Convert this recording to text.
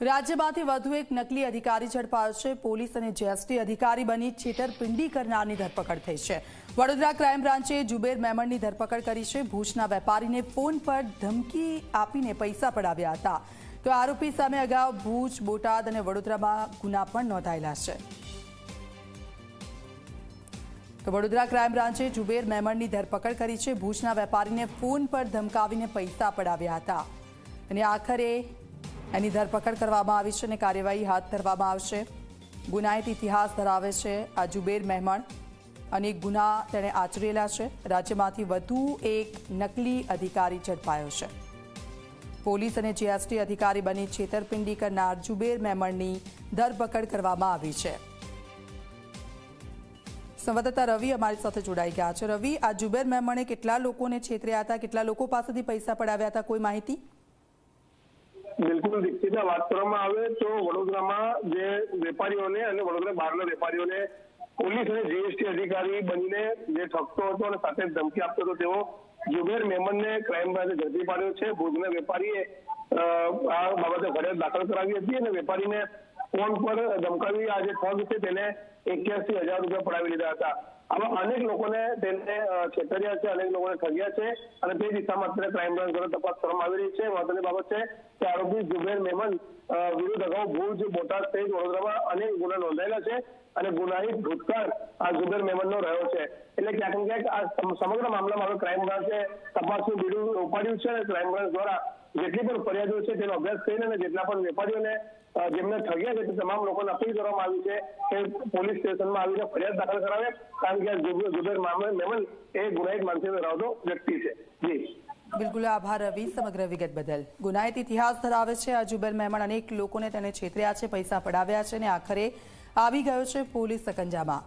રાજ્યમાંથી વધુ એક નકલી અધિકારી ઝડપાયો છે. પોલીસ અને જીએસટી અધિકારી બની છેતરપિંડી કરનારની ધરપકડ થઈ છે. વડોદરા ક્રાઇમ બ્રાન્ચે જુબેર મેમણની ધરપકડ કરી છે. ભુજના વેપારીને ફોન પર ધમકી આપીને પૈસા પડાવ્યા હતા. તો આરોપી સામે અગાઉ ભુજ, બોટાદ અને વડોદરામાં ગુના પણ નોંધાયેલા છે. તો વડોદરા ક્રાઇમ બ્રાન્ચે જુબેર મેમણની ધરપકડ કરી છે. ભુજના વેપારીને ફોન પર ધમકાવીને પૈસા પડાવ્યા હતા. અને આખરે એની ધરપકડ કરવામાં આવી છે અને કાર્યવાહી હાથ ધરવામાં આવશે. ગુનાયત ઇતિહાસ ધરાવે છે. આ જુબેર મહેમણ અનેક ગુના તેણે આચરેલા છે. રાજ્યમાંથી વધુ એક નકલી અધિકારી ઝડપાયો છે. પોલીસ અને જીએસટી અધિકારી બની છેતરપિંડી કરનાર જુબેર મેમણની ધરપકડ કરવામાં આવી છે. સંવાદદાતા રવિ અમારી સાથે જોડાઈ ગયા છે. રવિ, આ જુબેર મેમણે કેટલા લોકોને છેતર્યા હતા? કેટલા લોકો પાસેથી પૈસા પડાવ્યા હતા? કોઈ માહિતી? બિલકુલ દીક્ષિતા વાત કરવામાં આવે તો વડોદરામાં જે વેપારીઓને અને વડોદરા બહારના વેપારીઓને પોલીસ અને જીએસટી અધિકારી બનીને જે ઠગતો હતો અને સાથે ધમકી આપતો હતો, તેઓ જુબેર મેમનને ક્રાઇમ બ્રાન્ચે ઝડપી પાડ્યો છે. ભુજના વેપારીએ આ બાબતે ફરિયાદ દાખલ કરાવી હતી અને વેપારીને ફોન પર ધમકાવી આ જે ઠગ છે. તેને એક્યાસી હજાર રૂપિયા પડાવી લીધા હતા. આમાં અનેક લોકોને તેને છેતર્યા છે, અનેક લોકોને ઠગ્યા છે અને તે દિશામાં અત્યારે ક્રાઇમ બ્રાન્ચ દ્વારા તપાસ કરવામાં આવી રહી છે. મહત્વની બાબત છે કે આરોપી જુબેર મેમન વિરુદ્ધ અગાઉ ભુજ, બોટાદ સહિત વડોદરામાં અનેક ગુના નોંધાયેલા છે અને ગુનાહિત ભૂતકાળ આ જુબેર મેમનનો રહ્યો છે. એટલે ક્યાંક ને ક્યાંક આ સમગ્ર મામલામાં હવે ક્રાઇમ બ્રાન્ચે તપાસનું બીડું ઉપાડ્યું છે અને ક્રાઇમ બ્રાન્ચ દ્વારા જેટલી પણ ફરિયાદો છે તેનો અભ્યાસ કરીને અને જેટલા પણ વેપારીઓને જેમને ઠગ્યા છે તે તમામ લોકોને અપીલ કરવામાં આવી છે કે પોલીસ સ્ટેશનમાં આવીને ફરિયાદ દાખલ કરાવે, કારણ કે આ જુબેર મેમન એ ગુનાહિત માનસિક ધરાવતો વ્યક્તિ છે. જી. બિલકુલ, આભાર રવિ, સમગ્ર વિગત બદલ. ગુનાહિત ઇતિહાસ ધરાવે છે. આ જુબેર મહેમણ અનેક લોકોને તેને છેતર્યા છે, પૈસા પડાવ્યા છે અને આખરે આવી ગયો છે પોલીસ સકંજામાં.